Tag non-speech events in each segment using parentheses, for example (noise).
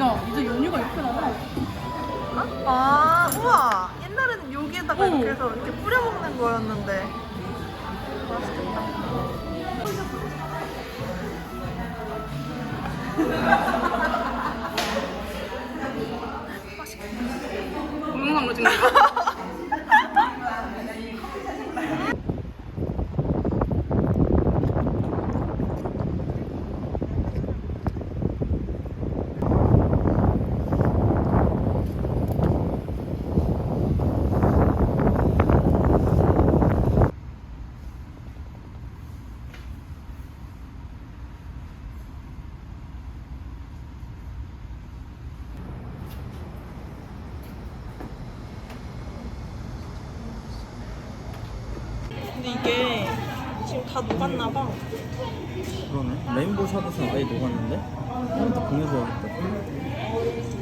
야, 이제 연유가 이렇게 나와. 아, 우와. 옛날에는 여기에다가 어. 이렇게 해서 이렇게 뿌려 먹는 거였는데. 맛있겠다. (laughs) 동영상으로 찍는 거. 근데 이게 지금 다 녹았나 봐. 그러네. 레인보우 샤도는 아예 녹았는데? 한번 더 보내줘야겠다.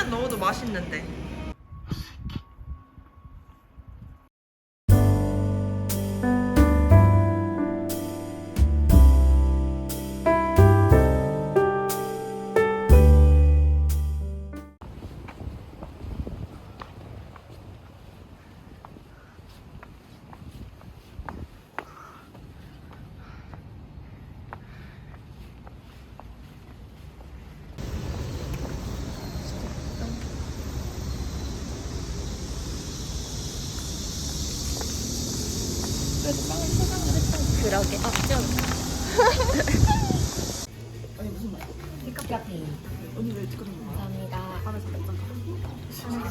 옥수수면 넣어도 맛있는데. 그러게. 아, 좀. 감사합니다.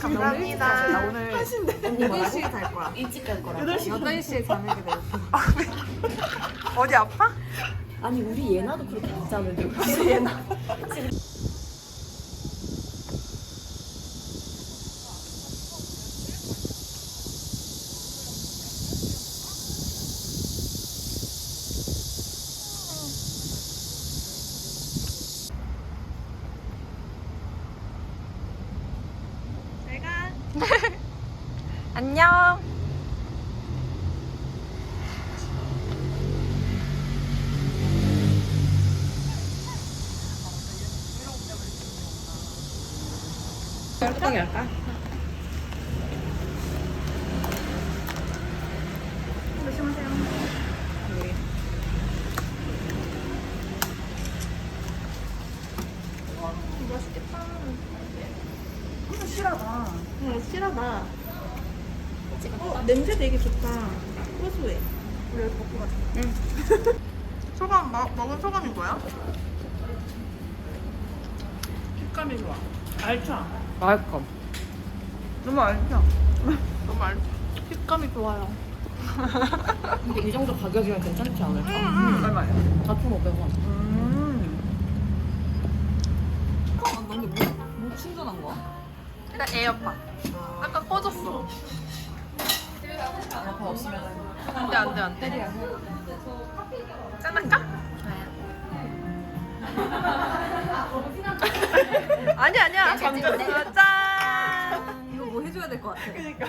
감사합니다. 나 오늘 하신대. 8시에 잘 거야. 일찍 갈 거라. 8시에 자는 게 어디 아파? 아니, 우리 예나도 그렇게 안 자는데. 우리 예나. 안녕. 조심하세요. 네. 음, 맛있겠다. 음, 실하다. 응, 실하다. 어, 냄새 되게 좋다. 고소해. 우리 여기 먹고 가자. 응. (laughs) 소감, 마, 먹은 소감이 뭐야? 식감이 좋아. 알차. 맛있어. 너무 알차. (laughs) 너무 알차. 식감이 좋아요. (laughs) 근데 이 정도 가격이면 괜찮지 않을까? 음, 얼마야? 4,500원. 음. 아, 근데 뭐, 뭐 충전한 거야? 나 에어팟. 아까 꺼졌어. 아빠 없으면 안 돼, 안 돼, 안 돼. 짠할까? 아니, 아니야. (laughs) 잠들었어. 짠! 이거 뭐 해줘야 될 것 같아. 그니까.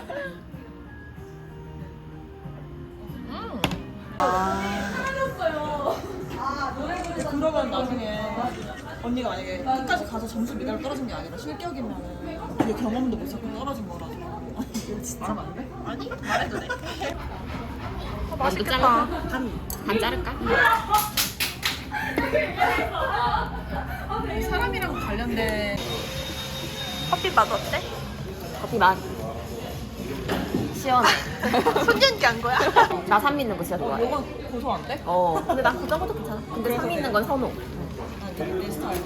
그러면 나중에 언니가 만약에 끝까지 가서 점수 미달 떨어진 게 아니라 실격이면 그 경험도 못 쌓고 떨어진 거라서 말하면 안 돼? 아니 말해도 돼 아, 맛있겠다 반, 반 자를까? 사람이랑 관련된 커피 맛 어때? 커피 맛. 시원해. 손년기 한 거야? 나 산미 있는 거 진짜 좋아해. 뭐가 고소한데? 어. 근데 나 그전부터 괜찮아. 근데 산미 있는 건 선호. 아, 내 스타일